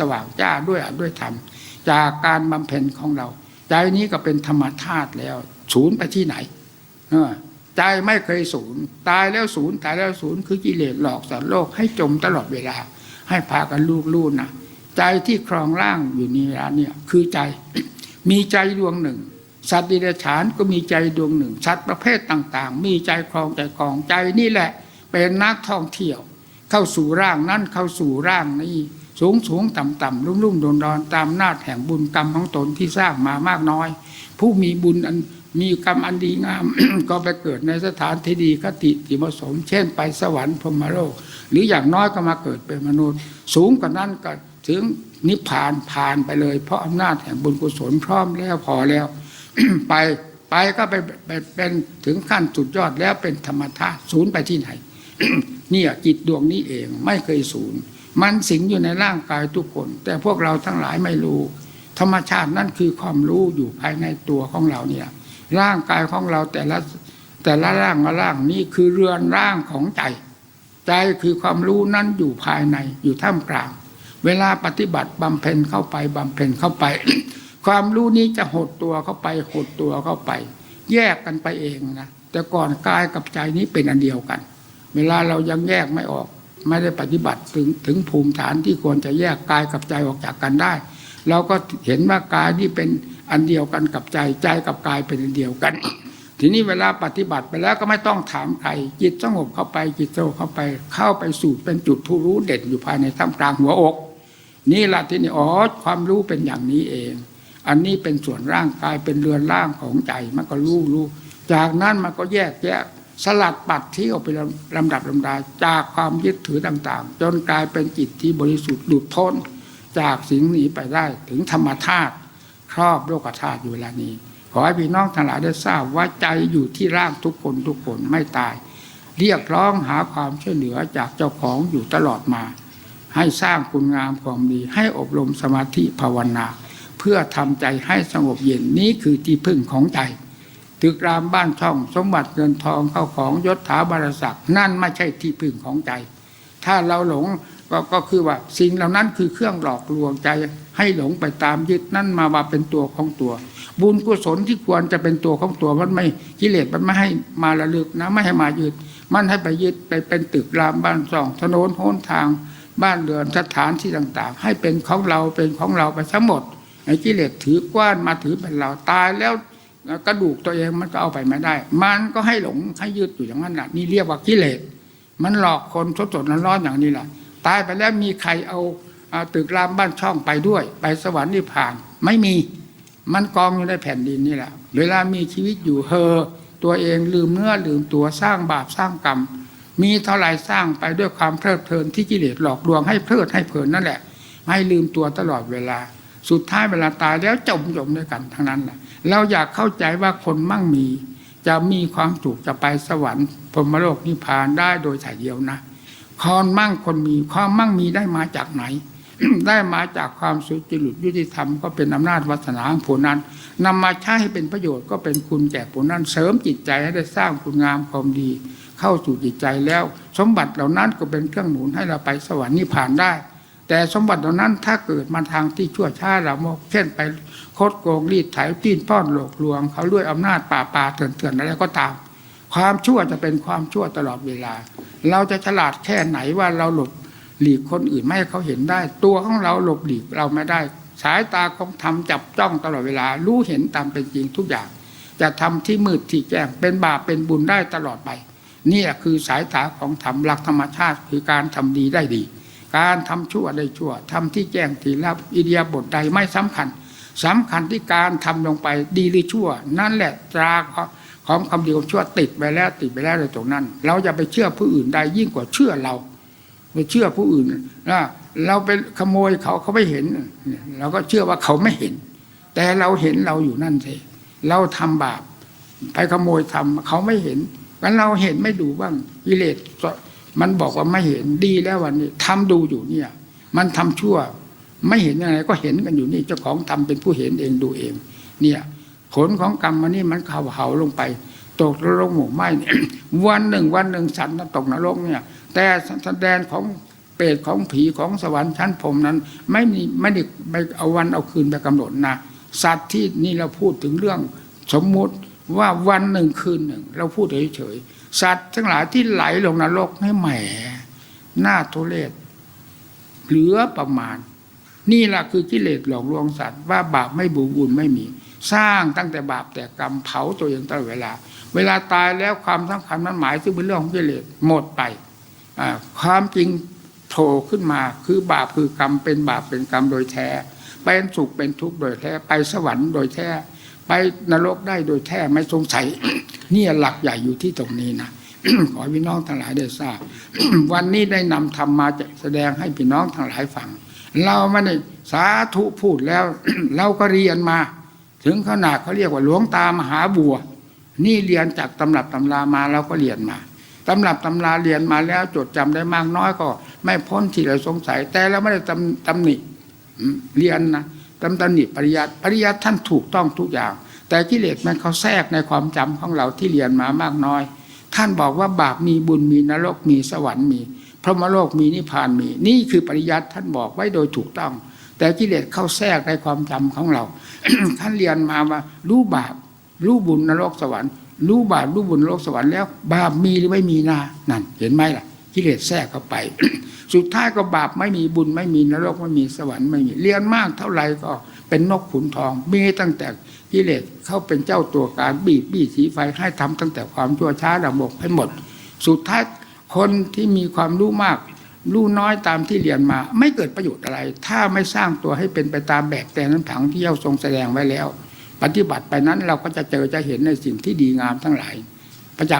สว่างจ้าด้วยอัดด้วยธรรมจากการบำเพ็ญของเรา ใจนี้ก็เป็นธรรมธาตุแล้ว ศูนย์ไปที่ไหนเออใจไม่เคยศูนย์ตายแล้วศูนย์ตายแล้วศูนย์คือกิเลสหลอกสัตว์โลกให้จมตลอดเวลา ให้พากันลูกลู่นะใจที่ครองร่างอยู่นี่ละเนี่ยคือใจมีใจดวงหนึ่ง สัตว์ดิเรกชันก็มีใจดวงหนึ่ง สัตว์ประเภทต่างๆ มีใจครองใจครองใจนี่แหละ เป็นนักท่องเที่ยว เข้าสู่ร่างนั้นเข้าสู่ร่างนี้ สูงสูงต่ำต่ำรุ่มรุ่มดอนดอนตามนาจแห่งบุญกรรมของตนที่สร้างมามากน้อย ผู้มีบุญอันมีกรรมอันดีงาม ก็ไปเกิดในสถานที่ดีคติที่เหมสม เช่นไปสวรรค์พรมโลก หรืออย่างน้อยก็มาเกิดเป็นมนุษย์ สูงกว่านั้นก็ถึงนิพพานผ่านไปเลย เพราะอำนาจแห่งบุญกุศลพร้อมแล้วพอแล้ว ไปไปก็ไปไปเป็นถึงขั้นสุดยอดแล้วเป็นธรรมธาตุศูนย์ไปที่ไหนเนี่ยจิตดวงนี้เองไม่เคยศูนย์ มันสิงอยู่ในร่างกายทุกคน แต่พวกเราทั้งหลายไม่รู้ ธรรมชาตินั่นคือความรู้อยู่ภายในตัวของเราเนี่ย ร่างกายของเราแต่ละแต่ละร่างละร่างนี้คือเรือนร่างของใจ ใจคือความรู้นั้นอยู่ภายในอยู่ท่ามกลาง เวลาปฏิบัติบำเพ็ญเข้าไปบำเพ็ญเข้าไป ความรู้นี้จะหดตัวเข้าไปหดตัวเข้าไป แยกกันไปเองนะแต่ก่อนกายกับใจนี้เป็นอันเดียวกัน เวลาเรายังแยกไม่ออก ไม่ได้ปฏิบัติถึงถึงภูมิฐานที่ควรจะแยกกายกับใจออกจากกันได้ เราก็เห็นว่ากายนี่เป็นอันเดียวกันกับใจใจกับกายเป็นอันเดียวกัน ทีนี้เวลาปฏิบัติไปแล้วก็ไม่ต้องถามใครจิตสงบเข้าไปจิตสงบเข้าไปเข้าไปสู่เป็นจุดผู้รู้เด่นอยู่ภายในท่ามกลางหัวอก นี่แหละที่นี่อ๋อความรู้เป็นอย่างนี้เอง อันนี้เป็นส่วนร่างกายเป็นเรือนร่างของใจมันก็รู้รู้จากนั้นมันก็แยกแยะ สลัดปัดที่ออกไปลำดับลำดาจากความยึดถือต่างๆ จนกลายเป็นจิตที่บริสุทธิ์หลุดพ้นจากสิ่งนี้ไปได้ถึงธรรมธาตุครอบโลกธาตุอยู่เวลานี้ ขอให้พี่น้องทั้งหลายได้ทราบว่าใจอยู่ที่ร่างทุกคนทุกคนไม่ตาย เรียกร้องหาความช่วยเหลือจากเจ้าของอยู่ตลอดมา ให้สร้างคุณงามความดี ให้อบรมสมาธิภาวนา เพื่อทำใจให้สงบเย็นนี้คือที่พึ่งของใจ ตึกรามบ้านช่อง สมบัติเงินทองเข้าของยศถาบารศักดิ์นั่นไม่ใช่ที่พึ่งของใจ ถ้าเราหลงก็ก็คือว่าสิ่งเหล่านั้นคือเครื่องหลอกลวงใจให้หลงไปตามยึดนั่นมาว่าเป็นตัวของตัว บุญกุศลที่ควรจะเป็นตัวของตัวมันไม่กิเลสมันไม่ให้มาระลึกนะไม่ให้มายึด มันให้ไปยึดไปเป็นตึกรามบ้านช่อง ถนนหนทาง บ้านเรือนสถานที่ต่างๆ ให้เป็นของเราเป็นของเราไปทั้งหมดไอ้กิเลสถือกว้านมาถือเป็นเราตายแล้ว กระดูกตัวเองมันก็เอาไปไม่ได้ มันก็ให้หลงให้ยึดอยู่อย่างนั้นแหละนี่เรียกว่ากิเลส มันหลอกคนสดๆร้อนๆอย่างนี้แหละตายไปแล้วมีใครเอาเอาตึกรามบ้านช่องไปด้วย ไปสวรรค์นิพพาน ไม่มี มันกองอยู่ในแผ่นดินนี่แหละ เวลามีชีวิตอยู่เฮอตัวเองลืมเนื้อลืมตัวสร้างบาปสร้างกรรม มีเท่าไรสร้างไปด้วยความเพลิดเพลินที่กิเลสหลอกลวงให้เพลิดให้เพลินนั่นแหละ ให้ลืมตัวตลอดเวลา สุดท้ายเวลาตายแล้วจมจมด้วยกันทั้งนั้นแหละ เราอยากเข้าใจว่าคนมั่งมี จะมีความสุขจะไปสวรรค์พรมโลกนิพพานได้โดยถ่ายเดียวนะความมั่งคนมีความมั่งมีได้มาจากไหน ได้มาจากความสุจริตยุติธรรมก็เป็นอำนาจวัฒนาของผู้นั้นนำมาใช้ให้เป็นประโยชน์ก็เป็นคุณแก่ผู้นั้นเสริมจิตใจให้ได้สร้างคุณงามความดี เข้าสู่จิตใจแล้ว สมบัติเหล่านั้นก็เป็นเครื่องหนุนให้เราไปสวรรค์นิพพานได้ แต่สมบัติเหล่านั้นถ้าเกิดมาทางที่ชั่วช้าเราโมกเช่นไปคดโกงรีดไถปีนป้อนหลอกลวง เขาด้วยอำนาจป่าป่าเถื่อนเถื่อนอะไรก็ตาม ความชั่วจะเป็นความชั่วตลอดเวลา เราจะฉลาดแค่ไหนว่าเราหลบหลีกคนอื่นไม่ให้เขาเห็นได้ ตัวของเราหลบหลีกเราไม่ได้ สายตาของธรรมจับจ้องตลอดเวลา รู้เห็นตามเป็นจริงทุกอย่าง จะทำที่มืดที่แจ้งเป็นบาปเป็นบุญได้ตลอดไปนี่คือสายตาของธรรมหลักธรรมชาติคือการทำดีได้ดี การทำชั่วได้ชั่วทำที่แจ้งที่รับอิเดียบทใดไม่สำคัญสำคัญที่การทำลงไปดีหรือชั่ว นั่นแหละตราของคำดีของชั่วติดไปแล้วติดไปแล้วในตรงนั้น เราจะไปเชื่อผู้อื่นใดยิ่งกว่าเชื่อเราไปเชื่อผู้อื่นนะเราไปขโมยเขาเขาไม่เห็น เราก็เชื่อว่าเขาไม่เห็น แต่เราเห็นเราอยู่นั่นสิเราทำบาปไปขโมยทำเขาไม่เห็นงั้นเราเห็นไม่ดูบ้างกิเลส มันบอกว่าไม่เห็นดีแล้ววันนี้ทำดูอยู่เนี่ย มันทำชั่ว ไม่เห็นยังไงก็เห็นกันอยู่นี่เจ้าของทำเป็นผู้เห็นเองดูเอง เนี่ย ผลของกรรมมันนี่มันเข่าเห่าลงไป ตกนรกหมู่ไหม้เนี่ยวันหนึ่งวันหนึ่งสัตว์ตกนรกเนี่ย แต่แสดงของเปรตของผีของสวรรค์ชั้นพรหมนั้น ไม่มีไม่ได้ไม่เอาวันเอาคืนไปกำหนดนะสัตว์ที่นี่เราพูดถึงเรื่องสมมุติว่าวันหนึ่งคืนหนึ่ง เราพูดเฉยๆ สัตว์ทั้งหลายที่ไหลลงนรกให้แหมหน้าทุเรศเหลือประมาณ นี่แหละคือกิเลสหลอกลวงสัตว์ว่าบาปไม่บูบุญไม่มี สร้างตั้งแต่บาปแต่กรรมเผาตัวเองตลอดเวลา เวลาตายแล้วความสำคัญนั้นหมายซึ่งเป็นเรื่องของกิเลสหมดไปความจริงโผล่ขึ้นมาคือบาปคือกรรมเป็นบาปเป็นกรรมโดยแท้เป็นสุขเป็นทุกข์โดยแท้ไปสวรรค์โดยแท้ไปนรกได้โดยแท้ไม่สงสัย นี่หลักใหญ่อยู่ที่ตรงนี้นะขอพี่น้องทั้งหลายได้ทราบ วันนี้ได้นำธรรมมาจะแสดงให้พี่น้องทั้งหลายฟัง เราไม่ได้สาธุพูดแล้ว เราก็เรียนมา ถึงขนาดเขาเรียกว่าหลวงตามหาบัว นี่เรียนจากตำรับตำรามาเราก็เรียนมาตำรับตำราเรียนมาแล้วจดจำได้มากน้อยก็ ไม่พ้นที่เราสงสัย แต่เราไม่ได้ตำตำหนิเรียนนะตำตำหนิปริยัติปริยัติท่านถูกต้องทุกอย่าง แต่กิเลสมันเขาแทรกในความจำของเราที่เรียนมามากน้อย ท่านบอกว่าบาปมีบุญมีนรกมีสวรรค์มีพระมโลกมีนิพพานมี นี่คือปริยัติท่านบอกไว้โดยถูกต้อง แต่กิเลสเข้าแทรกในความจำของเรา ท่านเรียนมาว่ารู้บาปรู้บุญนรกสวรรค์รู้บาปรู้บุญนรกสวรรค์แล้ว บาปมีหรือไม่มีนะนั่นเห็นไหมล่ะ กิเลสแทรกเข้าไป สุดท้ายก็บาปไม่มีบุญไม่มีนรกไม่มีสวรรค์ไม่มีเรียนมากเท่าไหร่ก็เป็นนกขุนทอง มีตั้งแต่กิเลสเข้าเป็นเจ้าตัวการบีบบี้สีไฟให้ทำตั้งแต่ความชั่วช้าระบกให้หมด สุดท้ายคนที่มีความรู้มากรู้น้อยตามที่เรียนมา ไม่เกิดประโยชน์อะไร ถ้าไม่สร้างตัวให้เป็นไปตามแบบแต่น้ำถังที่เย้าทรงแสดงไว้แล้ว ปฏิบัติไปนั้นเราก็จะเจอจะเห็นในสิ่งที่ดีงามทั้งหลาย